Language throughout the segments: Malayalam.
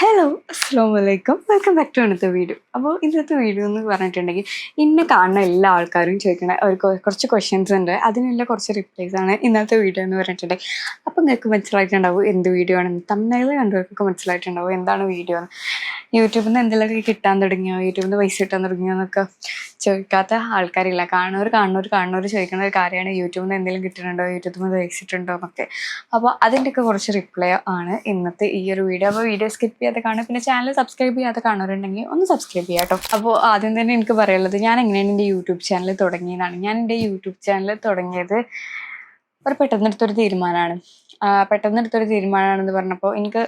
ഹലോ അസ്സാം വലൈക്കും വെൽക്കം ബാക്ക് ടു അന്നത്തെ വീഡിയോ അപ്പോൾ ഇന്നത്തെ വീഡിയോ എന്ന് പറഞ്ഞിട്ടുണ്ടെങ്കിൽ ഇന്നെ കാണുന്ന എല്ലാ ആൾക്കാരും ചോദിക്കണ ഒരു കുറച്ച് ക്വസ്റ്റ്യൻസ് ഉണ്ട്. അതിനുള്ള കുറച്ച് റിപ്ലൈസ് ആണ് ഇന്നത്തെ വീഡിയോ എന്ന് പറഞ്ഞിട്ടുണ്ടെങ്കിൽ. അപ്പോൾ നിങ്ങൾക്ക് മനസ്സിലായിട്ടുണ്ടാവും എന്ത് വീഡിയോ ആണെന്ന് തമ്മിൽ കണ്ടവർക്കൊക്കെ മനസ്സിലായിട്ടുണ്ടാവും എന്താണ് വീഡിയോ എന്ന്. യൂട്യൂബിൽ നിന്ന് എന്തെങ്കിലുമൊക്കെ കിട്ടാൻ തുടങ്ങിയോ? യൂട്യൂബിൽ നിന്ന് പൈസ കിട്ടാൻ തുടങ്ങിയോ എന്നൊക്കെ ചോദിക്കാത്ത ആൾക്കാരില്ല. കാണുന്നവർ കാണുന്നവർ കാണുന്നവർ ചോദിക്കുന്ന ഒരു കാര്യമാണ് യൂട്യൂബിൽ നിന്ന് എന്തെങ്കിലും കിട്ടുന്നുണ്ടോ? യൂട്യൂബിൽ നിന്ന് പൈസ എന്നൊക്കെ. അപ്പോൾ അതിന്റെയൊക്കെ കുറച്ച് റിപ്ലൈ ആണ് ഇന്നത്തെ ഈ ഒരു വീഡിയോ അപ്പോൾ വീഡിയോ സ്കിപ്പ് ചെയ്യാതെ കാണുക പിന്നെ ചാനൽ സബ്സ്ക്രൈബ് ചെയ്യാതെ കാണുന്നവരുണ്ടെങ്കിൽ ഒന്ന് സബ്സ്ക്രൈബ് ചെയ്യാം കേട്ടോ. അപ്പോൾ ആദ്യം തന്നെ എനിക്ക് പറയാനുള്ളത് ഞാൻ എങ്ങനെയാണ് എന്റെ യൂട്യൂബ് ചാനൽ തുടങ്ങിയതാണ്. ഞാൻ എന്റെ യൂട്യൂബ് ചാനൽ തുടങ്ങിയത് ഒരു പെട്ടെന്നെടുത്തൊരു തീരുമാനമാണ്. പെട്ടെന്നെടുത്തൊരു തീരുമാനമാണെന്ന് പറഞ്ഞപ്പോൾ എനിക്ക്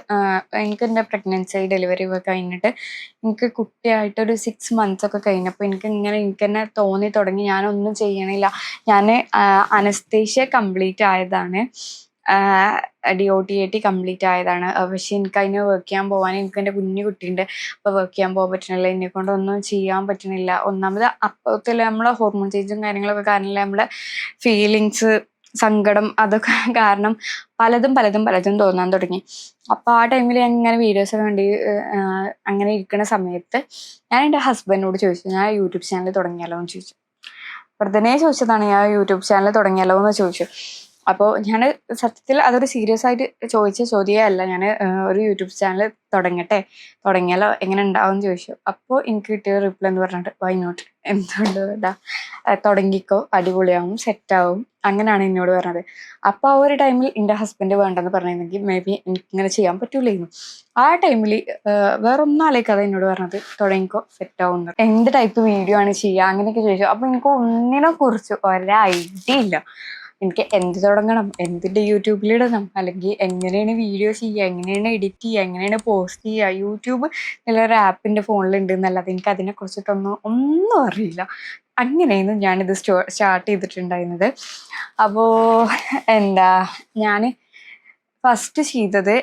എനിക്ക് എന്റെ പ്രഗ്നൻസി ഡെലിവറി ഒക്കെ കഴിഞ്ഞിട്ട് എനിക്ക് കുട്ടിയായിട്ടൊരു സിക്സ് മന്ത്സ് ഒക്കെ കഴിഞ്ഞപ്പോൾ എനിക്ക് ഇങ്ങനെ എനിക്ക് തന്നെ തോന്നി തുടങ്ങി. ഞാനൊന്നും ചെയ്യണില്ല. ഞാൻ അനസ്തേഷ്യ കംപ്ലീറ്റ് ആയതാണ്. D O T A T complete ആയതാണ്. പക്ഷെ എനിക്ക് അതിന് വർക്ക് ചെയ്യാൻ പോകാൻ എനിക്ക് എന്റെ കുഞ്ഞു കുട്ടിയുണ്ട് അപ്പോൾ വർക്ക് ചെയ്യാൻ പോകാൻ പറ്റണില്ല എന്നെ കൊണ്ട് ഒന്നും ചെയ്യാൻ പറ്റണില്ല ഒന്നാമത് അപ്പത്തിൽ നമ്മളെ ഹോർമോൺ ചേഞ്ചും കാര്യങ്ങളൊക്കെ കാരണം നമ്മളെ ഫീലിങ്സ് സങ്കടം അതൊക്കെ കാരണം പലതും പലതും പലതും തോന്നാൻ തുടങ്ങി. അപ്പോൾ ആ ടൈമിൽ ഞാൻ ഇങ്ങനെ വീഡിയോസ് കണ്ട് അങ്ങനെ ഇരിക്കുന്ന സമയത്ത് ഞാൻ എന്റെ ഹസ്ബൻഡിനോട് ചോദിച്ചു. ഞാൻ യൂട്യൂബ് ചാനൽ തുടങ്ങിയാലോ എന്ന് ചോദിച്ചു. വെറുതെ ചോദിച്ചതാണ് ഞാൻ യൂട്യൂബ് ചാനൽ തുടങ്ങിയാലോ? എന്ന് ചോദിച്ചു. അപ്പോൾ ഞാൻ സത്യത്തിൽ അതൊരു സീരിയസ് ആയിട്ട് ചോദിച്ച ചോദ്യമല്ല ഞാൻ ഒരു യൂട്യൂബ് ചാനൽ തുടങ്ങട്ടെ? തുടങ്ങിയാലോ? എങ്ങനെ ഉണ്ടാവും ചോദിച്ചു. അപ്പോൾ എനിക്ക് കിട്ടിയ റിപ്ലൈ എന്ന് പറഞ്ഞിട്ട് വൈ നോട്ട് എന്തുകൊണ്ട് തുടങ്ങിക്കോ. അടിപൊളിയാവും സെറ്റാവും അങ്ങനെയാണ് എന്നോട് പറഞ്ഞത്. അപ്പോൾ ആ ഒരു ടൈമിൽ എന്റെ ഹസ്ബൻഡ് വേണ്ടെന്ന് പറഞ്ഞിരുന്നെങ്കിൽ മേ ബി എനിക്ക് ഇങ്ങനെ ചെയ്യാൻ പറ്റൂലായിരുന്നു. ആ ടൈമിൽ വേറെ ഒന്നും ആലോചിക്കാതെ എന്നോട് പറഞ്ഞത് തുടങ്ങിക്കോ സെറ്റ് ആവും. എന്ത് ടൈപ്പ് വീഡിയോ ആണ് ചെയ്യുക? അങ്ങനെയൊക്കെ ചോദിച്ചു. അപ്പോൾ എനിക്ക് ഒന്നിനെ കുറിച്ച് ഒരു ഐഡിയ ഇല്ല. എനിക്ക് എന്ത് തുടങ്ങണം? എന്തിന്റെ യൂട്യൂബിലിടണം അല്ലെങ്കിൽ എങ്ങനെയാണ് വീഡിയോ ചെയ്യുക? എങ്ങനെയാണ് എഡിറ്റ് ചെയ്യുക? എങ്ങനെയാണ് പോസ്റ്റ് ചെയ്യുക? യൂട്യൂബ് നല്ലൊരു ആപ്പിന്റെ ഫോണിലുണ്ട് എന്നല്ലാതെ എനിക്ക് അതിനെ കുറിച്ചിട്ടൊന്നും ഒന്നും അറിയില്ല. അങ്ങനെയായിരുന്നു ഞാനിത് സ്റ്റോ സ്റ്റാർട്ട് ചെയ്തിട്ടുണ്ടായിരുന്നത്. അപ്പോൾ എന്താ ഞാൻ ഫസ്റ്റ് ചെയ്തത്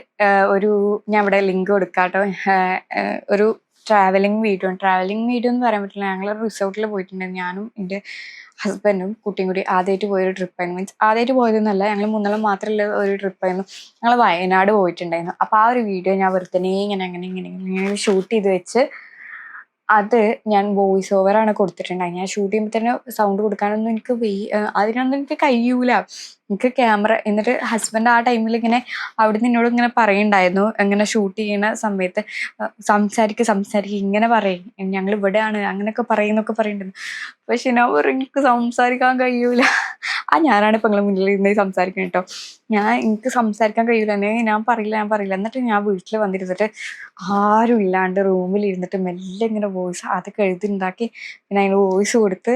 ഒരു ഞാൻ ഇവിടെ ലിങ്ക് കൊടുക്കാട്ടോ. ഒരു ട്രാവലിംഗ് വീഡിയോ ട്രാവലിംഗ് വീഡിയോ എന്ന് പറയാൻ പറ്റില്ല. ഞങ്ങൾ റിസോർട്ടിൽ പോയിട്ടുണ്ടായിരുന്നു. ഞാനും എന്റെ ഹസ്ബൻഡും കുട്ടിയും കൂടി ആദ്യമായിട്ട് പോയൊരു ട്രിപ്പായിരുന്നു മീൻസ് ആദ്യമായിട്ട് പോയതൊന്നുമല്ല. ഞങ്ങൾ മൂന്നാളും മാത്രമുള്ള ഒരു ട്രിപ്പായിരുന്നു ഞങ്ങൾ വയനാട് പോയിട്ടുണ്ടായിരുന്നു. അപ്പോൾ ആ ഒരു വീഡിയോ ഞാൻ വെറുതെ ഇങ്ങനെ അങ്ങനെ ഇങ്ങനെ ഇങ്ങനെ ഷൂട്ട് ചെയ്ത് വെച്ച് അത് ഞാൻ വോയിസ് ഓവർ ആണ് കൊടുത്തിട്ടുണ്ടായി ഞാൻ ഷൂട്ട് ചെയ്യുമ്പോൾ തന്നെ സൗണ്ട് കൊടുക്കാനൊന്നും എനിക്ക് വെയ് അതിനൊന്നും എനിക്ക് കഴിയൂല. എനിക്ക് ക്യാമറ എന്നിട്ട് ഹസ്ബൻഡ് ആ ടൈമിൽ ഇങ്ങനെ അവിടെ നിന്നോട് ഇങ്ങനെ പറയുണ്ടായിരുന്നു. ഇങ്ങനെ ഷൂട്ട് ചെയ്യുന്ന സമയത്ത് സംസാരിക്കുക സംസാരിക്കുക ഇങ്ങനെ പറയും. ഞങ്ങൾ ഇവിടെയാണ് അങ്ങനെയൊക്കെ പറയുന്നൊക്കെ പറയുന്നുണ്ടായിരുന്നു പക്ഷെ ഞാൻ പറയും എനിക്ക് സംസാരിക്കാൻ കഴിയൂല. ആ ഞാനാണ് ഇപ്പം നിങ്ങളെ മുന്നിൽ ഇരുന്ന് സംസാരിക്കുന്നത് കേട്ടോ ഞാൻ എനിക്ക് സംസാരിക്കാൻ കഴിയില്ല എന്നെ ഞാൻ പറയില്ല ഞാൻ പറയില്ല. എന്നിട്ട് ഞാൻ വീട്ടിൽ വന്നിരുന്നിട്ട് ആരും ഇല്ലാണ്ട് റൂമിൽ ഇരുന്നിട്ട് മെല്ലെ ഇങ്ങനെ വോയിസ് അതൊക്കെ എഴുതിണ്ടാക്കി പിന്നെ അതിന് വോയിസ് കൊടുത്ത്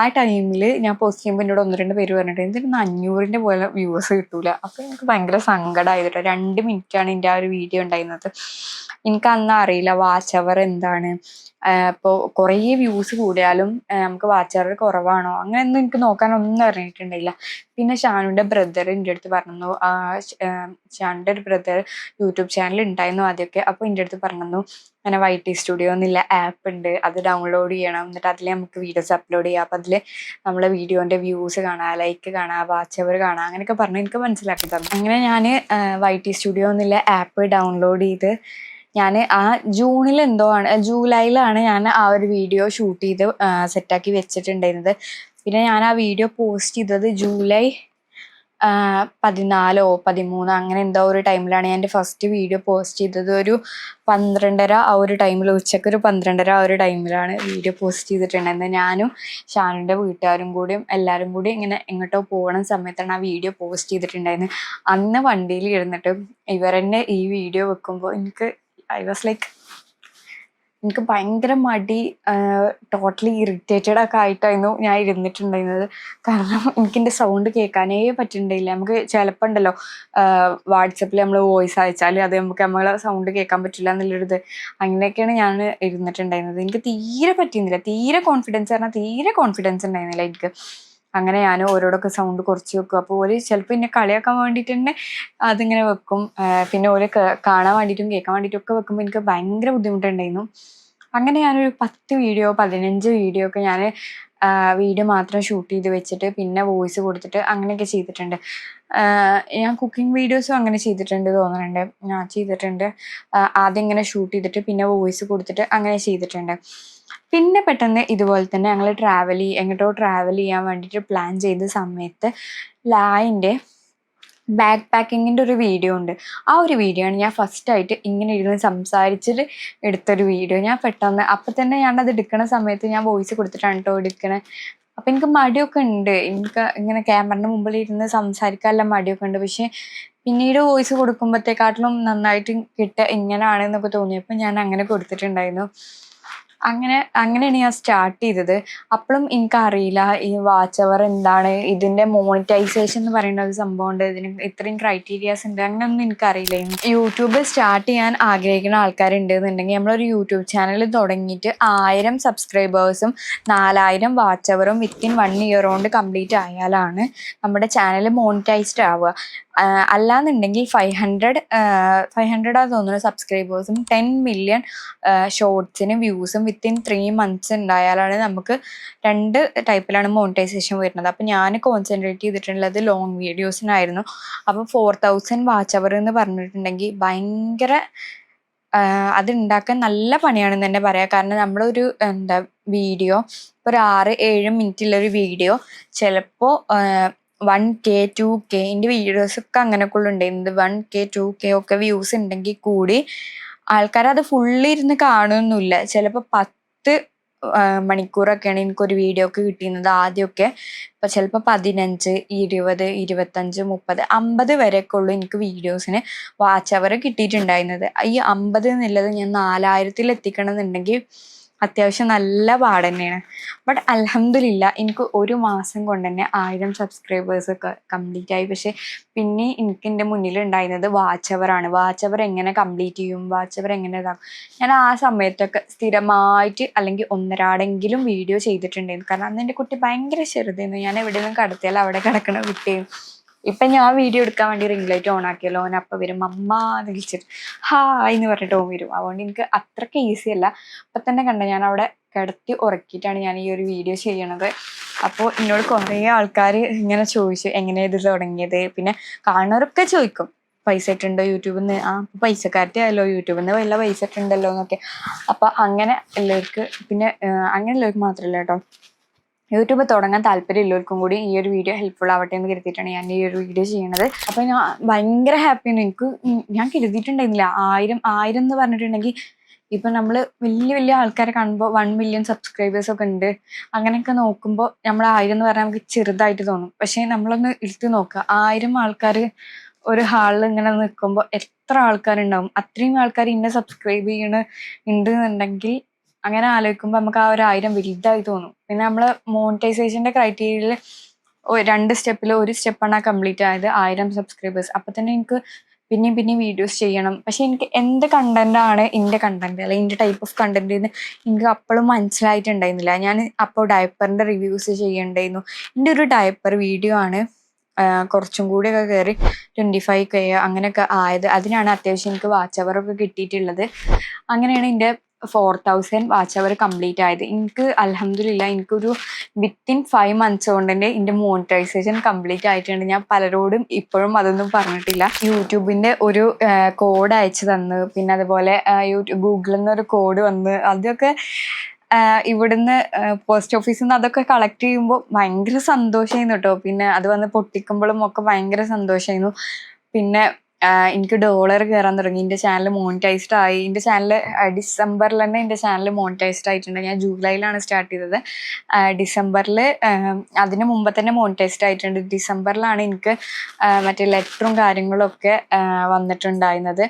ആ ടൈമിൽ ഞാൻ പോസ്റ്റ് ചെയ്യുമ്പോൾ എന്നോട് ഒന്ന് രണ്ട് പേര് പറഞ്ഞിട്ട് എന്തിനാ അഞ്ഞൂറിന്റെ പോലെ വ്യൂവേഴ്സ് കിട്ടൂല? അപ്പോൾ എനിക്ക് ഭയങ്കര സങ്കടമായിട്ട് രണ്ട് മിനിറ്റാണ് എന്റെ ആ ഒരു വീഡിയോ ഉണ്ടായിരുന്നത്. എനിക്ക് അന്ന് അറിയില്ല വാച്ച് അവർ എന്താണ്. ഇപ്പോൾ കുറേ വ്യൂസ് കൂടിയാലും നമുക്ക് വാച്ച് അവർ കുറവാണോ? അങ്ങനെയൊന്നും എനിക്ക് നോക്കാനൊന്നും അറിഞ്ഞിട്ടുണ്ടായില്ല. പിന്നെ ഷാനുവിന്റെ ബ്രദർ എന്റെ അടുത്ത് പറഞ്ഞു ഷാനുവിന്റെ ഒരു ബ്രദർ യൂട്യൂബ് ചാനൽ ഉണ്ടായിരുന്നു ആദ്യമൊക്കെ. അപ്പോൾ എന്റെ അടുത്ത് പറഞ്ഞു അങ്ങനെ വൈ ടി സ്റ്റുഡിയോ എന്നുള്ള ആപ്പ് ഉണ്ട് അത് ഡൗൺലോഡ് ചെയ്യണം. എന്നിട്ട് അതിൽ നമുക്ക് വീഡിയോസ് അപ്ലോഡ് ചെയ്യാം. അപ്പം അതിൽ നമ്മളെ വീഡിയോന്റെ വ്യൂസ് കാണാം ലൈക്ക് കാണാം വാച്ച് അവർ കാണാം അങ്ങനെയൊക്കെ പറഞ്ഞ് എനിക്ക് മനസ്സിലാക്കി തന്നു. അങ്ങനെ ഞാൻ വൈ ടി സ്റ്റുഡിയോ എന്നുള്ള ആപ്പ് ഡൗൺലോഡ് ചെയ്ത് ഞാൻ ആ ജൂണിൽ എന്തോ ആണ് ജൂലൈയിലാണ് ഞാൻ ആ ഒരു വീഡിയോ ഷൂട്ട് ചെയ്ത് സെറ്റാക്കി വെച്ചിട്ടുണ്ടായിരുന്നത്. പിന്നെ ഞാൻ ആ വീഡിയോ പോസ്റ്റ് ചെയ്തത് ജൂലൈ പതിനാലോ പതിമൂന്നോ അങ്ങനെ എന്തോ ഒരു ടൈമിലാണ് ഞാൻ എന്റെ ഫസ്റ്റ് വീഡിയോ പോസ്റ്റ് ചെയ്തത്. ഒരു പന്ത്രണ്ടര ആ ഒരു ടൈമിൽ ഉച്ചയ്ക്ക് ഒരു പന്ത്രണ്ടര ആ ഒരു ടൈമിലാണ് വീഡിയോ പോസ്റ്റ് ചെയ്തിട്ടുണ്ടായിരുന്നത്. ഞാനും ഷാനുന്റെ വീട്ടുകാരും കൂടിയും എല്ലാവരും കൂടി ഇങ്ങനെ എങ്ങോട്ടോ പോകണ സമയത്താണ് ആ വീഡിയോ പോസ്റ്റ് ചെയ്തിട്ടുണ്ടായിരുന്നത്. അന്ന് വണ്ടിയിൽ ഇരുന്നിട്ട് ഇവരെന്നെ ഈ വീഡിയോ വെക്കുമ്പോൾ എനിക്ക് ഐ വാസ് ലൈക്ക് എനിക്ക് ഭയങ്കര മടി ടോട്ടലി ഇറിറ്റേറ്റഡ് ഒക്കെ ആയിട്ടായിരുന്നു ഞാൻ ഇരുന്നിട്ടുണ്ടായിരുന്നത്. കാരണം എനിക്ക് എന്റെ സൗണ്ട് കേൾക്കാനേ പറ്റുന്നുണ്ടായില്ല നമുക്ക് ചിലപ്പോൾ ഉണ്ടല്ലോ വാട്സപ്പിൽ നമ്മൾ വോയിസ് അയച്ചാൽ അത് നമുക്ക് നമ്മളെ സൗണ്ട് കേൾക്കാൻ പറ്റില്ല എന്നുള്ളൊരിത്. അങ്ങനെയൊക്കെയാണ് ഞാൻ ഇരുന്നിട്ടുണ്ടായിരുന്നത്. എനിക്ക് തീരെ പറ്റിയിരുന്നില്ല. തീരെ കോൺഫിഡൻസ് പറഞ്ഞാൽ തീരെ കോൺഫിഡൻസ് ഉണ്ടായിരുന്നില്ല എനിക്ക്. അങ്ങനെ ഞാൻ ഓരോടൊക്കെ സൗണ്ട് കുറച്ച് വെക്കും. അപ്പോൾ ഓര് ചിലപ്പോൾ എന്നെ കളിയാക്കാൻ വേണ്ടിയിട്ട് തന്നെ അതിങ്ങനെ വെക്കും. പിന്നെ ഓര് കാണാൻ വേണ്ടിയിട്ടും കേൾക്കാൻ വേണ്ടിയിട്ടും ഒക്കെ വെക്കുമ്പോൾ എനിക്ക് ഭയങ്കര ബുദ്ധിമുട്ടുണ്ടായിരുന്നു. അങ്ങനെ ഞാനൊരു പത്ത് വീഡിയോ പതിനഞ്ച് വീഡിയോ ഒക്കെ ഞാൻ വീഡിയോ മാത്രം ഷൂട്ട് ചെയ്ത് വെച്ചിട്ട് പിന്നെ വോയിസ് കൊടുത്തിട്ട് അങ്ങനെയൊക്കെ ചെയ്തിട്ടുണ്ട്. ഞാൻ കുക്കിംഗ് വീഡിയോസും അങ്ങനെ ചെയ്തിട്ടുണ്ട് തോന്നുന്നുണ്ട് ഞാൻ ചെയ്തിട്ടുണ്ട്. ആദ്യം ഇങ്ങനെ ഷൂട്ട് ചെയ്തിട്ട് പിന്നെ വോയിസ് കൊടുത്തിട്ട് അങ്ങനെ ചെയ്തിട്ടുണ്ട്. പിന്നെ പെട്ടെന്ന് ഇതുപോലെ തന്നെ ഞങ്ങൾ ട്രാവൽ ചെയ്യുക എങ്ങോട്ടോ ട്രാവൽ ചെയ്യാൻ വേണ്ടിയിട്ട് പ്ലാൻ ചെയ്ത സമയത്ത് ലായിന്റെ ബാക്ക് പാക്കിങ്ങിന്റെ ഒരു വീഡിയോ ഉണ്ട്. ആ ഒരു വീഡിയോ ആണ് ഞാൻ ഫസ്റ്റായിട്ട് ഇങ്ങനെ ഇരുന്ന് സംസാരിച്ചിട്ട് എടുത്തൊരു വീഡിയോ ഞാൻ പെട്ടെന്ന് അപ്പം തന്നെ ഞാൻ അത് എടുക്കുന്ന സമയത്ത് ഞാൻ വോയിസ് കൊടുത്തിട്ടാണ് കേട്ടോ എടുക്കണേ. അപ്പം എനിക്ക് മടിയൊക്കെ ഉണ്ട്. എനിക്ക് ഇങ്ങനെ ക്യാമറന്റെ മുമ്പിൽ ഇരുന്ന് സംസാരിക്കാനുള്ള മടിയൊക്കെ ഉണ്ട്. പക്ഷേ പിന്നീട് വോയിസ് കൊടുക്കുമ്പോഴത്തേക്കാട്ടിലും നന്നായിട്ട് കിട്ടുക ഇങ്ങനെയാണെന്നൊക്കെ തോന്നിയപ്പോൾ ഞാൻ അങ്ങനെ കൊടുത്തിട്ടുണ്ടായിരുന്നു. അങ്ങനെ അങ്ങനെയാണ് ഞാൻ സ്റ്റാർട്ട് ചെയ്തത്. അപ്പോഴും എനിക്കറിയില്ല ഈ വാച്ച് അവർ എന്താണ് ഇതിന്റെ മോണിറ്റൈസേഷൻ എന്ന് പറയുന്ന ഒരു സംഭവം ഉണ്ട് ഇതിന് ഇത്രയും ക്രൈറ്റീരിയാസ് ഉണ്ട് അങ്ങനെയൊന്നും എനിക്കറിയില്ല യൂട്യൂബ് സ്റ്റാർട്ട് ചെയ്യാൻ ആഗ്രഹിക്കുന്ന ആൾക്കാരുണ്ട് എന്നുണ്ടെങ്കിൽ നമ്മളൊരു യൂട്യൂബ് ചാനൽ തുടങ്ങിയിട്ട് ആയിരം സബ്സ്ക്രൈബേഴ്സും നാലായിരം വാച്ച് അവറും വിത്തിൻ വൺ ഇയർ കൊണ്ട് കംപ്ലീറ്റ് ആയാലാണ് നമ്മുടെ ചാനൽ മോണിറ്റൈസ്ഡ് ആവുക. അല്ലാന്നുണ്ടെങ്കിൽ ഫൈവ് ഹൺഡ്രഡ് ഫൈവ് ഹൺഡ്രഡ് തോന്നുന്നു സബ്സ്ക്രൈബേഴ്സും ടെൻ മില്യൺ ഷോർട്സിന് വ്യൂസും വിത്തിൻ ത്രീ മന്ത്സ് ഉണ്ടായാലാണ് നമുക്ക് രണ്ട് ടൈപ്പിലാണ് മോണിറ്റൈസേഷൻ വരുന്നത്. അപ്പം ഞാൻ കോൺസെൻട്രേറ്റ് ചെയ്തിട്ടുള്ളത് ലോങ് വീഡിയോസിനായിരുന്നു അപ്പോൾ ഫോർ തൗസൻഡ് വാച്ച് അവർ എന്ന് പറഞ്ഞിട്ടുണ്ടെങ്കിൽ ഭയങ്കര അത് ഉണ്ടാക്കാൻ നല്ല പണിയാണെന്ന് തന്നെ പറയാം. കാരണം നമ്മളൊരു എന്താ വീഡിയോ ഒരു ആറ് ഏഴ് മിനിറ്റുള്ളൊരു വീഡിയോ ചിലപ്പോൾ വൺ കെ ടു കെ എന്റെ വീഡിയോസൊക്കെ അങ്ങനെയൊക്കെ ഉണ്ടായിരുന്നത്. വൺ കെ ടു കെ ഒക്കെ വ്യൂസ് ഉണ്ടെങ്കിൽ കൂടി ആൾക്കാർ അത് ഫുള്ളി ഇരുന്ന് കാണുന്നില്ല ചിലപ്പോൾ പത്ത് മണിക്കൂറൊക്കെയാണ് എനിക്കൊരു വീഡിയോ ഒക്കെ കിട്ടിയിരുന്നത് ആദ്യമൊക്കെ. ഇപ്പം ചിലപ്പോൾ പതിനഞ്ച് ഇരുപത് ഇരുപത്തഞ്ച് മുപ്പത് അമ്പത് വരെയൊക്കെ ഉള്ളൂ എനിക്ക് വീഡിയോസിന് വാച്ച് അവർ കിട്ടിയിട്ടുണ്ടായിരുന്നത്. ഈ അമ്പത് എന്നുള്ളത് ഞാൻ നാലായിരത്തിൽ എത്തിക്കണം എന്നുണ്ടെങ്കിൽ അത്യാവശ്യം നല്ല പാട് തന്നെയാണ് ബട്ട് അലഹമില്ല എനിക്ക് ഒരു മാസം കൊണ്ട് തന്നെ ആയിരം സബ്സ്ക്രൈബേഴ്സ് ഒക്കെ കംപ്ലീറ്റ് ആയി. പക്ഷെ പിന്നെ എനിക്ക് എന്റെ മുന്നിൽ ഉണ്ടായിരുന്നത് വാച്ച് വാച്ചവർ എങ്ങനെ കംപ്ലീറ്റ് ചെയ്യും? വാച്ച് അവർ എങ്ങനെ ഇതാക്കും ഞാൻ ആ സമയത്തൊക്കെ സ്ഥിരമായിട്ട് അല്ലെങ്കിൽ ഒന്നരാടെങ്കിലും വീഡിയോ ചെയ്തിട്ടുണ്ടായിരുന്നു. കാരണം അന്ന് എന്റെ കുട്ടി ഭയങ്കര ചെറുതായിരുന്നു. ഞാൻ എവിടെ നിന്നും കടത്തിയാൽ അവിടെ കിടക്കണ കുട്ടിയും ഇപ്പം ഞാൻ വീഡിയോ എടുക്കാൻ വേണ്ടി റിംഗ് ലൈറ്റ് ഓൺ ആക്കിയല്ലോ. ഓൻ അപ്പൊ വരും അമ്മ എന്ന് വിളിച്ചിട്ട് ഹായ് എന്ന് പറഞ്ഞിട്ട് ഓൻ വരും. അതുകൊണ്ട് എനിക്ക് അത്രയ്ക്ക് ഈസി അല്ല. അപ്പൊ തന്നെ കണ്ട ഞാൻ അവിടെ കിടത്തി ഉറക്കിയിട്ടാണ് ഞാൻ ഈ ഒരു വീഡിയോ ചെയ്യണത്. അപ്പോൾ എന്നോട് കുറേ ആൾക്കാർ ഇങ്ങനെ ചോദിച്ചു എങ്ങനെയാണ് ഇത് തുടങ്ങിയത്? പിന്നെ കാണുന്നവരൊക്കെ ചോദിക്കും പൈസ ഇട്ടുണ്ടോ യൂട്യൂബിൽ നിന്ന് ആ പൈസക്കാരത്തെ ആയല്ലോ യൂട്യൂബിൽ നിന്ന് വല്ല പൈസ ഇട്ടുണ്ടല്ലോ എന്നൊക്കെ. അപ്പം അങ്ങനെ എല്ലാവർക്ക് പിന്നെ അങ്ങനെ ഉള്ളവർക്ക് മാത്രമല്ല കേട്ടോ. യൂട്യൂബ് തുടങ്ങാൻ താല്പര്യമുള്ളവർക്കും കൂടി ഈ ഒരു വീഡിയോ ഹെൽപ്ഫുൾ ആവട്ടെ എന്ന് കരുതിയിട്ടാണ് ഞാൻ ഈ ഒരു വീഡിയോ ചെയ്യണത്. അപ്പോൾ ഞാൻ ഭയങ്കര ഹാപ്പിയാണ് എനിക്ക് ഞാൻ കരുതിയിട്ടുണ്ടായിരുന്നില്ല. ആയിരം ആയിരം എന്ന് പറഞ്ഞിട്ടുണ്ടെങ്കിൽ ഇപ്പൊ നമ്മൾ വലിയ വലിയ ആൾക്കാരെ കാണുമ്പോൾ വൺ മില്യൺ സബ്സ്ക്രൈബേഴ്സ് ഒക്കെ ഉണ്ട്. അങ്ങനെയൊക്കെ നോക്കുമ്പോൾ നമ്മൾ ആയിരം എന്ന് പറഞ്ഞാൽ നമുക്ക് ചെറുതായിട്ട് തോന്നും. പക്ഷേ നമ്മളൊന്ന് എടുത്ത് നോക്കുക ആയിരം ആൾക്കാർ ഒരു ഹാളിൽ ഇങ്ങനെ നിൽക്കുമ്പോൾ എത്ര ആൾക്കാരുണ്ടാവും? അത്രയും ആൾക്കാർ ഇന്നെ സബ്സ്ക്രൈബ് ചെയ്യണ ഉണ്ട് എന്നുണ്ടെങ്കിൽ അങ്ങനെ ആലോചിക്കുമ്പോൾ നമുക്ക് ആ ഒരു ആയിരം വലുതായി തോന്നും. പിന്നെ നമ്മൾ മോണിറ്റൈസേഷന്റെ ക്രൈറ്റീരിയയിൽ രണ്ട് സ്റ്റെപ്പിൽ ഒരു സ്റ്റെപ്പാണ് കംപ്ലീറ്റ് ആയത് ആയിരം സബ്സ്ക്രൈബേഴ്സ് അപ്പൊ തന്നെ എനിക്ക് പിന്നെയും പിന്നെയും വീഡിയോസ് ചെയ്യണം. പക്ഷെ എനിക്ക് എന്ത് കണ്ടന്റ് ആണ് എന്റെ കണ്ടന്റ് അല്ലെങ്കിൽ എന്റെ ടൈപ്പ് ഓഫ് കണ്ടന്റ് എന്ന് എനിക്ക് അപ്പോഴും മനസ്സിലായിട്ടുണ്ടായിരുന്നില്ല. ഞാൻ അപ്പോൾ ഡയപ്പറിന്റെ റിവ്യൂസ് ചെയ്യണ്ടായിരുന്നു. എന്റെ ഒരു ഡയപ്പർ വീഡിയോ ആണ് കുറച്ചും കൂടിയൊക്കെ കയറി ട്വന്റി ഫൈവ് കെ അങ്ങനെയൊക്കെ ആയത്. അതിനാണ് അത്യാവശ്യം എനിക്ക് വാച്ച് അവർ ഒക്കെ കിട്ടിയിട്ടുള്ളത്. അങ്ങനെയാണ് എന്റെ four thousand watch hour complete ആയത്. എനിക്ക് അലഹമില്ല എനിക്കൊരു വിത്തിൻ ഫൈവ് മന്ത്സ് കൊണ്ട് തന്നെ എന്റെ മോണിറ്റൈസേഷൻ കംപ്ലീറ്റ് ആയിട്ടുണ്ട്. ഞാൻ പലരോടും ഇപ്പോഴും അതൊന്നും പറഞ്ഞിട്ടില്ല. യൂട്യൂബിന്റെ ഒരു കോഡ് അയച്ചു തന്ന്. പിന്നെ അതുപോലെ യൂട്യൂബ് ഗൂഗിളിൽ നിന്നൊരു കോഡ് വന്ന്. അതൊക്കെ ഇവിടുന്ന് പോസ്റ്റ് ഓഫീസിൽ നിന്ന് അതൊക്കെ കളക്ട് ചെയ്യുമ്പോൾ ഭയങ്കര സന്തോഷമായിരുന്നു കേട്ടോ. പിന്നെ അത് വന്ന് പൊട്ടിക്കുമ്പോഴും ഒക്കെ ഭയങ്കര സന്തോഷമായിരുന്നു പിന്നെ എനിക്ക് ഡോളർ കയറാൻ തുടങ്ങി. എന്റെ ചാനൽ മോണിറ്റൈസ്ഡ് ആയി. എന്റെ ചാനൽ ഡിസംബറിൽ തന്നെ എന്റെ ചാനൽ മോണിറ്റൈസ്ഡ് ആയിട്ടുണ്ട്. ഞാൻ ജൂലൈയിലാണ് സ്റ്റാർട്ട് ചെയ്തത്. ഡിസംബറിൽ അതിന് മുമ്പ് തന്നെ മോണിറ്റൈസ്ഡ് ആയിട്ടുണ്ട്. ഡിസംബറിലാണ് എനിക്ക് മറ്റേ ലെറ്ററും കാര്യങ്ങളും ഒക്കെ വന്നിട്ടുണ്ടായിരുന്നത്.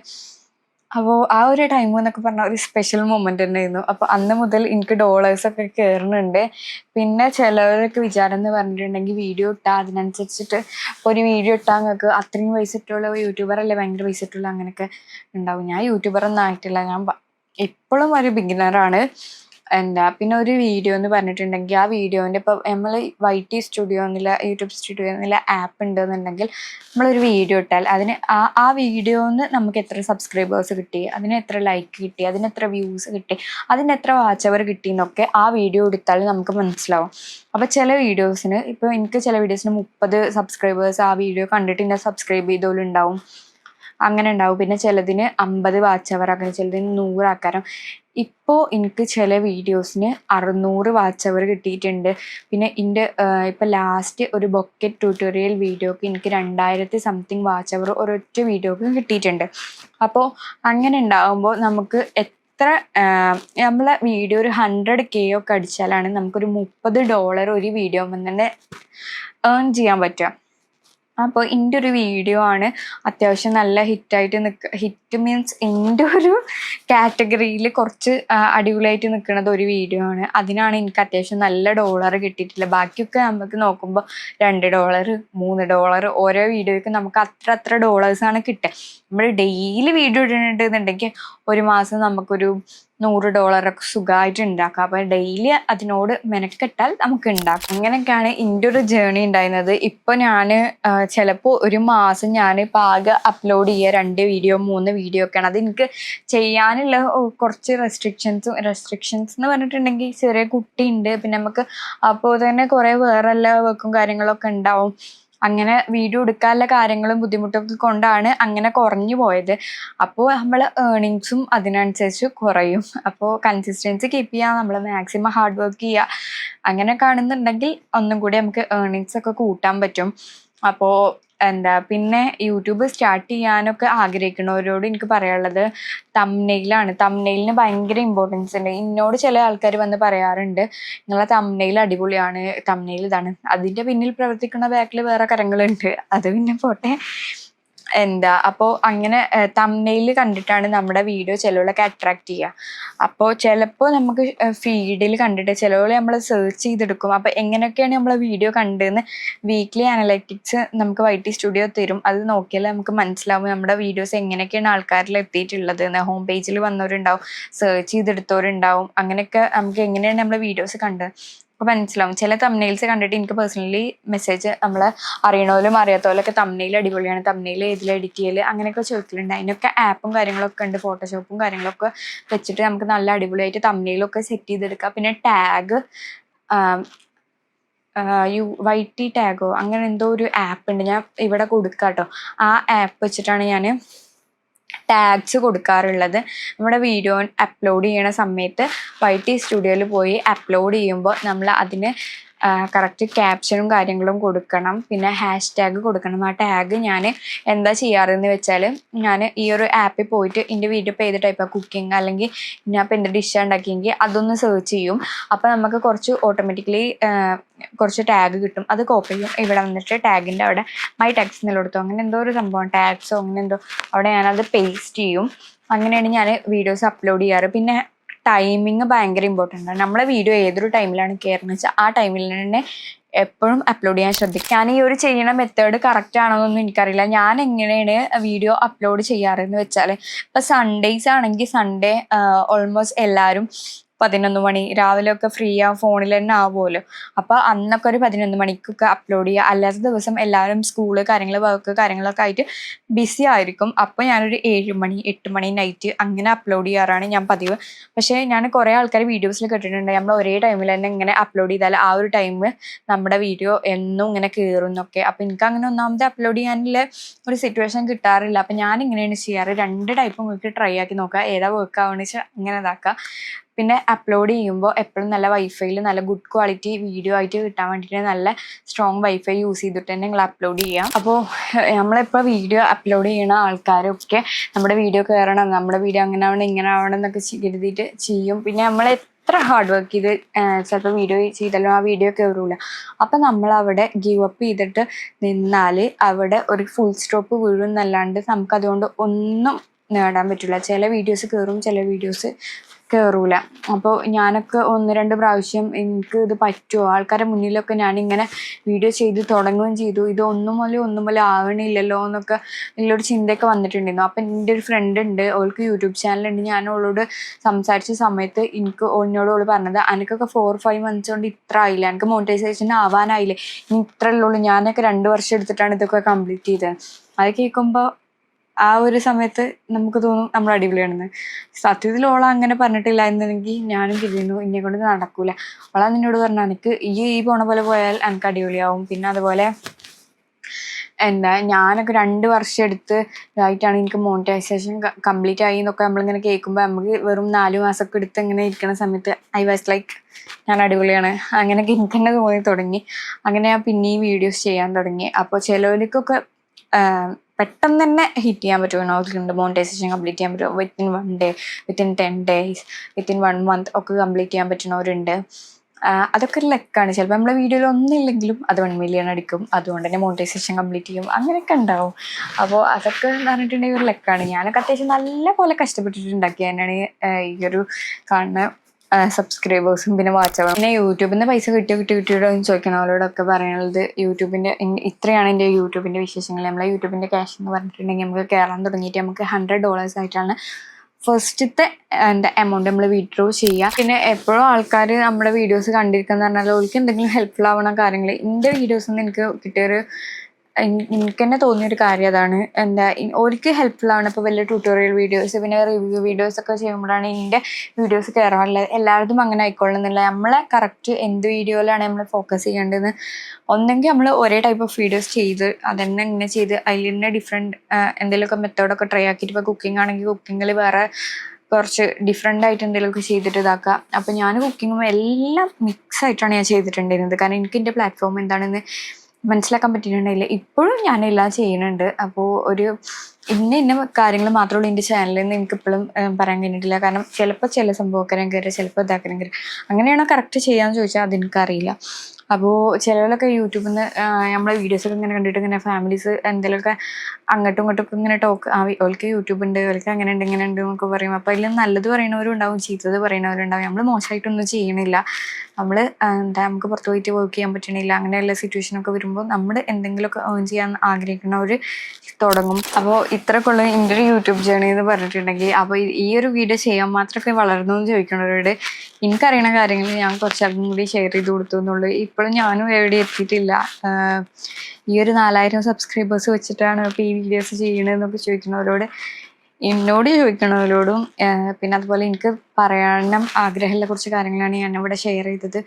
അപ്പോൾ ആ ഒരു ടൈം എന്നൊക്കെ പറഞ്ഞാൽ ഒരു സ്പെഷ്യൽ മൊമെന്റ് തന്നെയായിരുന്നു. അപ്പോൾ അന്ന് മുതൽ എനിക്ക് ഡോളേഴ്സ് ഒക്കെ കയറുന്നുണ്ട് പിന്നെ ചിലവരൊക്കെ വിചാരം എന്ന് പറഞ്ഞിട്ടുണ്ടെങ്കിൽ വീഡിയോ ഇട്ടാൽ അതിനനുസരിച്ചിട്ട് ഒരു വീഡിയോ ഇട്ടാൽ നിങ്ങൾക്ക് അത്രയും പൈസ ഇട്ടുള്ള യൂട്യൂബർ അല്ലേ? ഭയങ്കര പൈസ ഇട്ടുള്ള അങ്ങനെയൊക്കെ ഉണ്ടാവും. ഞാൻ യൂട്യൂബർ ഒന്നും ആയിട്ടില്ല. ഞാൻ ഇപ്പോഴും ഒരു ബിഗിനറാണ് എന്താ പിന്നെ ഒരു വീഡിയോ എന്ന് പറഞ്ഞിട്ടുണ്ടെങ്കിൽ ആ വീഡിയോന്റെ ഇപ്പോൾ നമ്മൾ വൈ ടി സ്റ്റുഡിയോ എന്നുള്ള യൂട്യൂബ് സ്റ്റുഡിയോ എന്നുള്ള ആപ്പ് ഉണ്ടെന്നുണ്ടെങ്കിൽ നമ്മളൊരു വീഡിയോ ഇട്ടാൽ അതിന് ആ ആ വീഡിയോന്ന് നമുക്ക് എത്ര സബ്സ്ക്രൈബേഴ്സ് കിട്ടി അതിന് എത്ര ലൈക്ക് കിട്ടി അതിന് എത്ര വ്യൂസ് കിട്ടി അതിന് എത്ര വാച്ച് അവർ കിട്ടി എന്നൊക്കെ ആ വീഡിയോ എടുത്താൽ നമുക്ക് മനസ്സിലാവും. അപ്പോൾ ചില വീഡിയോസിന് ഇപ്പോൾ എനിക്ക് ചില വീഡിയോസിന് മുപ്പത് സബ്സ്ക്രൈബേഴ്സ് ആ വീഡിയോ കണ്ടിട്ട് എന്നെ സബ്സ്ക്രൈബ് ചെയ്തോലുണ്ടാവും. അങ്ങനെ ഉണ്ടാവും. പിന്നെ ചിലതിന് അമ്പത് വാച്ച് അവർ അങ്ങനെ ചിലതിന് നൂറ് ആക്കാരം. ഇപ്പോൾ എനിക്ക് ചില വീഡിയോസിന് അറുന്നൂറ് വാച്ച് അവർ കിട്ടിയിട്ടുണ്ട്. പിന്നെ എന്റെ ഇപ്പം ലാസ്റ്റ് ഒരു ബൊക്കറ്റ് ട്യൂട്ടോറിയൽ വീഡിയോക്ക് എനിക്ക് രണ്ടായിരത്തി സംതിങ് വാച്ച് അവർ ഒരൊറ്റ വീഡിയോക്ക് കിട്ടിയിട്ടുണ്ട്. അപ്പോൾ അങ്ങനെ ഉണ്ടാകുമ്പോൾ നമുക്ക് എത്ര നമ്മളെ വീഡിയോ ഒരു ഹൺഡ്രഡ് കെ ഒക്കെ അടിച്ചാലാണ് നമുക്കൊരു മുപ്പത് ഡോളർ ഒരു വീഡിയോ തന്നെ ഏൺ ചെയ്യാൻ പറ്റുക. അപ്പോൾ എന്റെ ഒരു വീഡിയോ ആണ് അത്യാവശ്യം നല്ല ഹിറ്റായിട്ട് നിൽക്ക ഹിറ്റ് മീൻസ് എന്റെ ഒരു കാറ്റഗറിയിൽ കുറച്ച് അടിപൊളിയായിട്ട് നിൽക്കുന്നത് ഒരു വീഡിയോ ആണ്. അതിനാണ് എനിക്ക് അത്യാവശ്യം നല്ല ഡോളർ കിട്ടിയിട്ടില്ല. ബാക്കിയൊക്കെ നമുക്ക് നോക്കുമ്പോൾ രണ്ട് ഡോളർ മൂന്ന് ഡോളർ ഓരോ വീഡിയോയ്ക്കും നമുക്ക് അത്ര അത്ര ഡോളേഴ്സാണ് കിട്ടുക നമ്മൾ ഡെയിലി വീഡിയോ ഇടുന്നുണ്ടെന്നുണ്ടെങ്കിൽ ഒരു മാസം നമുക്കൊരു നൂറ് ഡോളറൊക്കെ സുഖമായിട്ട് ഉണ്ടാക്കാം. അപ്പം ഡെയിലി അതിനോട് മെനക്കെട്ടാൽ നമുക്ക് ഉണ്ടാക്കാം. അങ്ങനെയൊക്കെയാണ് എന്റെ ഒരു ജേണി ഉണ്ടായിരുന്നത്. ഇപ്പോൾ ഞാൻ ചിലപ്പോൾ ഒരു മാസം ഞാൻ പാക അപ്ലോഡ് ചെയ്യുക രണ്ട് വീഡിയോ മൂന്ന് വീഡിയോ ഒക്കെയാണ്. അത് എനിക്ക് ചെയ്യാനുള്ള കുറച്ച് റെസ്ട്രിക്ഷൻസും റെസ്ട്രിക്ഷൻസ് എന്ന് പറഞ്ഞിട്ടുണ്ടെങ്കിൽ ചെറിയ കുട്ടിയുണ്ട്. പിന്നെ നമുക്ക് അപ്പോൾ തന്നെ കുറേ വേറെ എല്ലാ വർക്കും കാര്യങ്ങളൊക്കെ ഉണ്ടാവും. അങ്ങനെ വീഡിയോ എടുക്കാനുള്ള കാര്യങ്ങളും ബുദ്ധിമുട്ടൊക്കെ കൊണ്ടാണ് അങ്ങനെ കുറഞ്ഞു പോയത്. അപ്പോൾ നമ്മൾ ഏർണിങ്സും അതിനനുസരിച്ച് കുറയും. അപ്പോൾ കൺസിസ്റ്റൻസി കീപ്പ് ചെയ്യുക നമ്മൾ മാക്സിമം ഹാർഡ് വർക്ക് ചെയ്യുക അങ്ങനെ കാണുന്നുണ്ടെങ്കിൽ ഒന്നും കൂടി നമുക്ക് ഏർണിങ്സ് ഒക്കെ കൂട്ടാൻ പറ്റും. അപ്പോ എന്താ പിന്നെ യൂട്യൂബ് സ്റ്റാർട്ട് ചെയ്യാനൊക്കെ ആഗ്രഹിക്കുന്നവരോട് എനിക്ക് പറയാനുള്ളത് തമ്നെയിലാണ് തമ്നെയിലിന് ഭയങ്കര ഇമ്പോർട്ടൻസ് ഉണ്ട്. എന്നോട് ചില ആൾക്കാർ വന്ന് പറയാറുണ്ട് നിങ്ങളെ തമ്നെയിൽ അടിപൊളിയാണ് തമ്നെയിൽ ഇതാണ്. അതിന്റെ പിന്നിൽ പ്രവർത്തിക്കുന്ന ബാക്കിൽ വേറെ കരങ്ങളുണ്ട്. അത് പിന്നെ പോട്ടെ. എന്താ അപ്പോൾ അങ്ങനെ തම්നെയിൽ കണ്ടിട്ടാണ് നമ്മുടെ വീഡിയോ ചിലവളൊക്കെ അട്രാക്ട് ചെയ്യുക. അപ്പോൾ ചിലപ്പോൾ നമുക്ക് ഫീഡിൽ കണ്ടിട്ട് ചിലവർ നമ്മൾ സെർച്ച് ചെയ്തെടുക്കും. അപ്പോൾ എങ്ങനെയൊക്കെയാണ് നമ്മളെ വീഡിയോ കണ്ടതെന്ന് വീക്ക്ലി അനലറ്റിക്സ് നമുക്ക് വൈ ടി സ്റ്റുഡിയോ തരും. അത് നോക്കിയാൽ നമുക്ക് മനസ്സിലാവും നമ്മുടെ വീഡിയോസ് എങ്ങനെയൊക്കെയാണ് ആൾക്കാരിൽ എത്തിയിട്ടുള്ളത്. ഹോം പേജിൽ വന്നവരുണ്ടാവും സെർച്ച് ചെയ്തെടുത്തവരുണ്ടാവും. അങ്ങനെയൊക്കെ നമുക്ക് എങ്ങനെയാണ് നമ്മളെ വീഡിയോസ് കണ്ടത്. അപ്പോൾ മനസ്സിലാവും. ചില തമ്നെയിൽസ് കണ്ടിട്ട് എനിക്ക് പേഴ്സണലി മെസ്സേജ് നമ്മളെ അറിയണോലും അറിയാത്തവരൊക്കെ തമ്നെയിൽ അടിപൊളിയാണ്. തമ്നെയിൽ ഏതിൽ എഡിറ്റ് ചെയ്യൽ അങ്ങനെയൊക്കെ ചോദിക്കലുണ്ട്. അതിനൊക്കെ ആപ്പും കാര്യങ്ങളൊക്കെ ഉണ്ട്. ഫോട്ടോഷോപ്പും കാര്യങ്ങളൊക്കെ വെച്ചിട്ട് നമുക്ക് നല്ല അടിപൊളിയായിട്ട് തമ്നെയിലൊക്കെ സെറ്റ് ചെയ്തെടുക്കാം. പിന്നെ ടാഗ് യു വൈ ടി ടാഗോ അങ്ങനെ എന്തോ ഒരു ആപ്പ് ഉണ്ട്. ഞാൻ ഇവിടെ കൊടുക്കാം കേട്ടോ ആ ആപ്പ് വെച്ചിട്ടാണ് ഞാൻ ടാഗ്സ് കൊടുക്കാറുള്ളത്. നമ്മുടെ വീഡിയോ അപ്ലോഡ് ചെയ്യണ സമയത്ത് വൈ ടി സ്റ്റുഡിയോയിൽ പോയി അപ്ലോഡ് ചെയ്യുമ്പോൾ നമ്മൾ അതിന് കറക്റ്റ് ക്യാപ്ഷനും കാര്യങ്ങളും കൊടുക്കണം. പിന്നെ ഹാഷ് ടാഗ് കൊടുക്കണം. ആ ടാഗ് ഞാൻ എന്താ ചെയ്യാറെന്ന് വെച്ചാൽ ഞാൻ ഈ ഒരു ആപ്പിൽ പോയിട്ട് എന്റെ വീഡിയോ ഇപ്പോൾ ഏത് ആ കുക്കിംഗ് അല്ലെങ്കിൽ ഞാൻ ഇപ്പം എന്റെ ഡിഷ് ഉണ്ടാക്കിയെങ്കിൽ അതൊന്ന് സെർച്ച് ചെയ്യും. അപ്പോൾ നമുക്ക് കുറച്ച് ഓട്ടോമാറ്റിക്കലി കുറച്ച് ടാഗ് കിട്ടും. അത് കോപ്പി ചെയ്യും. ഇവിടെ വന്നിട്ട് ടാഗിന്റെ അവിടെ മൈ ടാക്സ് എന്നുള്ളടത്തോ അങ്ങനെ എന്തോ ഒരു സംഭവം. ടാക്സോ അങ്ങനെ എന്തോ. അവിടെ ഞാനത് പേസ്റ്റ് ചെയ്യും. അങ്ങനെയാണ് ഞാൻ വീഡിയോസ് അപ്ലോഡ് ചെയ്യാറ്. പിന്നെ ടൈമിങ് ഭയങ്കര ഇമ്പോർട്ടന്റ് ആണ്. നമ്മളെ വീഡിയോ ഏതൊരു ടൈമിലാണ് കയറുന്നത് വെച്ചാൽ ആ ടൈമിൽ തന്നെ എപ്പോഴും അപ്ലോഡ് ചെയ്യാൻ ശ്രദ്ധിക്കും ഞാൻ ഈ ഒരു ചെയ്യുന്ന മെത്തേഡ് കറക്റ്റ് ആണോന്നൊന്നും എനിക്കറിയില്ല. ഞാൻ എങ്ങനെയാണ് വീഡിയോ അപ്ലോഡ് ചെയ്യാറെന്ന് വെച്ചാൽ ഇപ്പം സൺഡേയ്സ് ആണെങ്കിൽ സൺഡേ ഓൾമോസ്റ്റ് എല്ലാവരും പതിനൊന്ന് മണി. രാവിലെ ഒക്കെ ഫ്രീ ആ ഫോണിൽ തന്നെ ആവുമല്ലോ. അപ്പോൾ അന്നൊക്കെ ഒരു പതിനൊന്ന് മണിക്കൊക്കെ അപ്ലോഡ് ചെയ്യുക. അല്ലാത്ത ദിവസം എല്ലാവരും സ്കൂൾ കാര്യങ്ങൾ വർക്ക് കാര്യങ്ങളൊക്കെ ആയിട്ട് ബിസി ആയിരിക്കും. അപ്പോൾ ഞാനൊരു ഏഴ് മണി എട്ട് മണി നൈറ്റ് അങ്ങനെ അപ്ലോഡ് ചെയ്യാറാണ് ഞാൻ പതിവ്. പക്ഷേ ഞാൻ കുറേ ആൾക്കാർ വീഡിയോസിൽ കേട്ടിട്ടുണ്ട്. നമ്മൾ ഒരേ ടൈമിൽ തന്നെ ഇങ്ങനെ അപ്ലോഡ് ചെയ്താൽ ആ ഒരു ടൈം നമ്മുടെ വീഡിയോ എന്നും ഇങ്ങനെ കയറുന്നൊക്കെ അപ്പൊ എനിക്ക് അങ്ങനെ ഒന്നാമത് അപ്ലോഡ് ചെയ്യാനുള്ള ഒരു സിറ്റുവേഷൻ കിട്ടാറില്ല. അപ്പൊ ഞാൻ ഇങ്ങനെയാണ് ചെയ്യാറ്. രണ്ട് ടൈപ്പും നിങ്ങൾക്ക് ട്രൈ ആക്കി നോക്കുക. ഏതാ വർക്ക് ആവുകയെന്ന് വെച്ചാൽ ഇങ്ങനെ ഇതാക്കുക. പിന്നെ അപ്ലോഡ് ചെയ്യുമ്പോൾ എപ്പോഴും നല്ല വൈഫൈയിൽ നല്ല ഗുഡ് ക്വാളിറ്റി വീഡിയോ ആയിട്ട് കിട്ടാൻ വേണ്ടിയിട്ട് നല്ല സ്ട്രോങ് വൈഫൈ യൂസ് ചെയ്തിട്ട് തന്നെ നിങ്ങൾ അപ്ലോഡ് ചെയ്യാം. അപ്പോൾ നമ്മളിപ്പോൾ വീഡിയോ അപ്ലോഡ് ചെയ്യുന്ന ആൾക്കാരൊക്കെ നമ്മുടെ വീഡിയോ കയറണം നമ്മുടെ വീഡിയോ അങ്ങനെ ആവണം ഇങ്ങനെ ആവണം എന്നൊക്കെ കരുതിയിട്ട് ചെയ്യും. പിന്നെ നമ്മൾ എത്ര ഹാർഡ് വർക്ക് ചെയ്ത് ചിലപ്പോൾ വീഡിയോ ചെയ്താലും ആ വീഡിയോ കയറൂല അപ്പം നമ്മൾ അവിടെ ഗീവ് അപ്പ് ചെയ്തിട്ട് നിന്നാൽ അവിടെ ഒരു ഫുൾ സ്റ്റോപ്പ് വീഴും എന്നല്ലാണ്ട് നമുക്കതുകൊണ്ട് ഒന്നും നേടാൻ പറ്റില്ല ചില വീഡിയോസ് കയറും ചില വീഡിയോസ് കയറൂല അപ്പോൾ ഞാനൊക്കെ ഒന്ന് രണ്ട് പ്രാവശ്യം എനിക്ക് ഇത് പറ്റുമോ ആൾക്കാരുടെ മുന്നിലൊക്കെ ഞാനിങ്ങനെ വീഡിയോ ചെയ്ത് തുടങ്ങുകയും ചെയ്തു. ഇത് ഒന്നും പോലെ ഒന്നും പോലെ ആവണില്ലല്ലോ എന്നൊക്കെ നല്ലൊരു ചിന്തയൊക്കെ വന്നിട്ടുണ്ടായിരുന്നു. അപ്പം എന്റെ ഒരു ഫ്രണ്ട് ഉണ്ട്. അവൾക്ക് യൂട്യൂബ് ചാനലുണ്ട് ഞാൻ അവളോട് സംസാരിച്ച സമയത്ത് എനിക്ക് എന്നോട് അവൾ പറഞ്ഞത് എനിക്കൊക്കെ ഫോർ ഫൈവ് മന്ത്സ് കൊണ്ട് ഇത്ര ആയില്ല? എനിക്ക് മോണിറ്റൈസേഷൻ ആവാനായില്ലേ? ഇനി ഇത്ര ഉള്ളൂ. ഞാനൊക്കെ രണ്ട് വർഷം എടുത്തിട്ടാണ് ഇതൊക്കെ കംപ്ലീറ്റ് ചെയ്തത്. അത് കേൾക്കുമ്പോൾ ആ ഒരു സമയത്ത് നമുക്ക് തോന്നും നമ്മൾ അടിപൊളിയാണെന്ന്. സത്യത്തിൽ ഓള അങ്ങനെ പറഞ്ഞിട്ടില്ല എന്നുണ്ടെങ്കിൽ ഞാനും ചെയ്യുന്നു ഇന്നെ കൊണ്ട് നടക്കൂല. ഓള നിന്നോട് പറഞ്ഞു എനിക്ക് ഈ ഈ പോണ പോലെ പോയാൽ എനിക്ക് അടിപൊളിയാവും. പിന്നെ അതുപോലെ എന്താ ഞാനൊക്കെ രണ്ട് വർഷം എടുത്ത് ഇതായിട്ടാണ് എനിക്ക് മോണിറ്റൈസേഷൻ കംപ്ലീറ്റ് ആയി എന്നൊക്കെ നമ്മളിങ്ങനെ കേൾക്കുമ്പോൾ നമുക്ക് വെറും നാല് മാസമൊക്കെ എടുത്ത് ഇങ്ങനെ ഇരിക്കുന്ന സമയത്ത് ഐ വാസ് ലൈക്ക് ഞാൻ അടിപൊളിയാണ്. അങ്ങനെയൊക്കെ എനിക്ക് തന്നെ തോന്നി തുടങ്ങി. അങ്ങനെ ഞാൻ പിന്നെയും വീഡിയോസ് ചെയ്യാൻ തുടങ്ങി. അപ്പോൾ ചിലവർക്കൊക്കെ പെട്ടെന്ന് തന്നെ ഹിറ്റ് ചെയ്യാൻ പറ്റുമോ നോക്കിയിട്ടുണ്ട് മോണിറ്റൈസേഷൻ കംപ്ലീറ്റ് ചെയ്യാൻ പറ്റുമോ within one day within ten days within one month ഒക്കെ കംപ്ലീറ്റ് ചെയ്യാൻ പറ്റുന്നവരുണ്ട്. അതൊക്കെ ഒരു ലെക്കാണ്. ചിലപ്പോൾ നമ്മളെ വീഡിയോയിൽ ഒന്നില്ലെങ്കിലും അത് വൺ മില്യൺ അടിക്കും. അതുകൊണ്ട് തന്നെ മോണിറ്റൈസേഷൻ കംപ്ലീറ്റ് ചെയ്യും. അങ്ങനെയൊക്കെ ഉണ്ടാവും. അപ്പോൾ അതൊക്കെ എന്ന് പറഞ്ഞിട്ടുണ്ടെങ്കിൽ ഒരു ലെക്കാണ്. ഞാനൊക്കെ അത്യാവശ്യം നല്ല പോലെ കഷ്ടപ്പെട്ടിട്ടുണ്ടാക്കി തന്നെയാണ് ഈ ഒരു കാണുന്ന സബ്സ്ക്രൈബേഴ്സും പിന്നെ വാച്ചവറും പിന്നെ യൂട്യൂബിൽ നിന്ന് പൈസ കിട്ടിയോ കിട്ടി കിട്ടിയോ എന്ന് ചോദിക്കണവരോടൊക്കെ പറയുന്നത് യൂട്യൂബിന്റെ ഇത്രയാണ് എന്റെ യൂട്യൂബിന്റെ വിശേഷങ്ങൾ. നമ്മളെ യൂട്യൂബിന്റെ ക്യാഷ് എന്ന് പറഞ്ഞിട്ടുണ്ടെങ്കിൽ നമുക്ക് കേരളം തുടങ്ങിയിട്ട് നമുക്ക് ഹൺഡ്രഡ് ഡോളേഴ്സ് ആയിട്ടാണ് ഫസ്റ്റത്തെ എന്താ എമൗണ്ട് നമ്മൾ വിഡ്രോ ചെയ്യുക പിന്നെ എപ്പോഴും ആൾക്കാർ നമ്മുടെ വീഡിയോസ് കണ്ടിരിക്കുന്ന പറഞ്ഞാൽ അവർക്ക് എന്തെങ്കിലും ഹെൽപ്ഫുൾ ആവണ കാര്യങ്ങൾ എന്റെ വീഡിയോസിൽ നിന്ന് എനിക്ക് കിട്ടിയൊരു എനിക്ക് തന്നെ തോന്നിയൊരു കാര്യം അതാണ്. എന്താ ഓർക്ക് ഹെൽപ്ഫുൾ ആണ്. ഇപ്പോൾ വലിയ ട്യൂട്ടോറിയൽ വീഡിയോസ് പിന്നെ റിവ്യൂ വീഡിയോസ് ഒക്കെ ചെയ്യുമ്പോഴാണ് എന്റെ വീഡിയോസ് കയറാറുള്ളത് എല്ലാവരും അങ്ങനെ ആയിക്കൊള്ളുന്നില്ല. നമ്മളെ കറക്റ്റ് എന്ത് വീഡിയോയിലാണ് നമ്മൾ ഫോക്കസ് ചെയ്യേണ്ടതെന്ന് ഒന്നെങ്കിൽ നമ്മൾ ഒരേ ടൈപ്പ് ഓഫ് വീഡിയോസ് ചെയ്ത് അതന്നെ ഇങ്ങനെ ചെയ്ത് അതിൽ തന്നെ ഡിഫറെന്റ് എന്തെങ്കിലുമൊക്കെ മെത്തേഡൊക്കെ ട്രൈ ആക്കിയിട്ട് ഇപ്പോൾ കുക്കിംഗ് ആണെങ്കിൽ കുക്കിങ്ങിൽ വേറെ കുറച്ച് ഡിഫറെന്റ് ആയിട്ട് എന്തെങ്കിലുമൊക്കെ ചെയ്തിട്ട് ഇതാക്കുക അപ്പോൾ ഞാൻ കുക്കിങ്ങും എല്ലാം മിക്സ് ആയിട്ടാണ് ഞാൻ ചെയ്തിട്ടുണ്ടായിരുന്നത്. കാരണം എനിക്ക് എന്റെ പ്ലാറ്റ്ഫോം എന്താണെന്ന് മനസ്സിലാക്കാൻ പറ്റിയിട്ടുണ്ടായില്ല. ഇപ്പോഴും ഞാൻ എല്ലാം ചെയ്യുന്നുണ്ട്. അപ്പോൾ ഒരു ഇന്ന ഇന്ന കാര്യങ്ങൾ മാത്രമുള്ളൂ എന്റെ ചാനലിൽ നിന്ന് എനിക്ക് ഇപ്പോഴും പറയാൻ കഴിഞ്ഞിട്ടില്ല. കാരണം ചിലപ്പോൾ ചില സംഭവമൊക്കെ ഞാൻ കയറി ചിലപ്പോൾ ഇതാക്കണം കയറി. അങ്ങനെയാണോ കറക്റ്റ് ചെയ്യാന്ന് ചോദിച്ചാൽ അതെനിക്കറിയില്ല. അപ്പോൾ ചിലവരൊക്കെ യൂട്യൂബിൽ നിന്ന് നമ്മളെ വീഡിയോസൊക്കെ ഇങ്ങനെ കണ്ടിട്ട് ഇങ്ങനെ ഫാമിലീസ് എന്തെങ്കിലുമൊക്കെ അങ്ങോട്ടും ഇങ്ങോട്ടും ഇങ്ങനെ ടോക്ക് ആ ഓൾക്ക് യൂട്യൂബ് ഉണ്ട് ഓൾക്ക് അങ്ങനെ ഉണ്ട് ഇങ്ങനെ ഉണ്ട് എന്നൊക്കെ പറയും അപ്പോൾ അതിൽ നല്ലത് പറയുന്നവരും ഉണ്ടാവും ചീത്തത് പറയുന്നവരുണ്ടാവും നമ്മൾ മോശമായിട്ടൊന്നും ചെയ്യണില്ല. നമ്മൾ എന്താ നമുക്ക് പുറത്ത് പോയിട്ട് വർക്ക് ചെയ്യാൻ പറ്റണില്ല അങ്ങനെയുള്ള സിറ്റുവേഷനൊക്കെ വരുമ്പോൾ നമ്മൾ എന്തെങ്കിലുമൊക്കെ ഏൺ ചെയ്യാൻ ആഗ്രഹിക്കുന്നവർ തുടങ്ങും. അപ്പോൾ ഇത്രക്കുള്ള എന്റെ ഒരു യൂട്യൂബ് ജേണി എന്ന് പറഞ്ഞിട്ടുണ്ടെങ്കിൽ അപ്പോൾ ഈ- ഒരു വീഡിയോ ചെയ്യാൻ മാത്രമൊക്കെ വളർന്നു എന്ന് ചോദിക്കുന്നവരോട് എനിക്കറിയണ കാര്യങ്ങൾ ഞാൻ കുറച്ചധികം കൂടി ഷെയർ ചെയ്ത് കൊടുത്തു എന്നുള്ളൂ. ഇപ്പോഴും ഞാനും എവിടെ എത്തിയിട്ടില്ല. ഈ ഒരു നാലായിരം സബ്സ്ക്രൈബേഴ്സ് വെച്ചിട്ടാണ് ഇപ്പോൾ ഈ വീഡിയോസ് ചെയ്യണതെന്നൊക്കെ ചോദിക്കുന്നവരോട് എന്നോട് ചോദിക്കണവരോടും പിന്നെ അതുപോലെ എനിക്ക് പറയാനും ആഗ്രഹമുള്ള കുറച്ച് കാര്യങ്ങളാണ് ഞാൻ ഇവിടെ ഷെയർ ചെയ്തത്.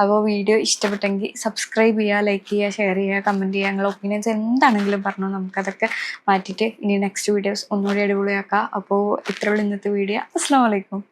അപ്പോൾ വീഡിയോ ഇഷ്ടപ്പെട്ടെങ്കിൽ സബ്സ്ക്രൈബ് ചെയ്യുക ലൈക്ക് ചെയ്യുക ഷെയർ ചെയ്യുക കമന്റ് ചെയ്യുക നിങ്ങളുടെ ഒപ്പീനിയൻസ് എന്താണെങ്കിലും പറഞ്ഞു നമുക്കതൊക്കെ മാറ്റിയിട്ട് ഇനി നെക്സ്റ്റ് വീഡിയോസ് ഒന്നുകൂടി അടിപൊളിയാക്കാം. അപ്പോൾ ഇത്രയുള്ള ഇന്നത്തെ വീഡിയോ അസ്സാം വലൈക്കും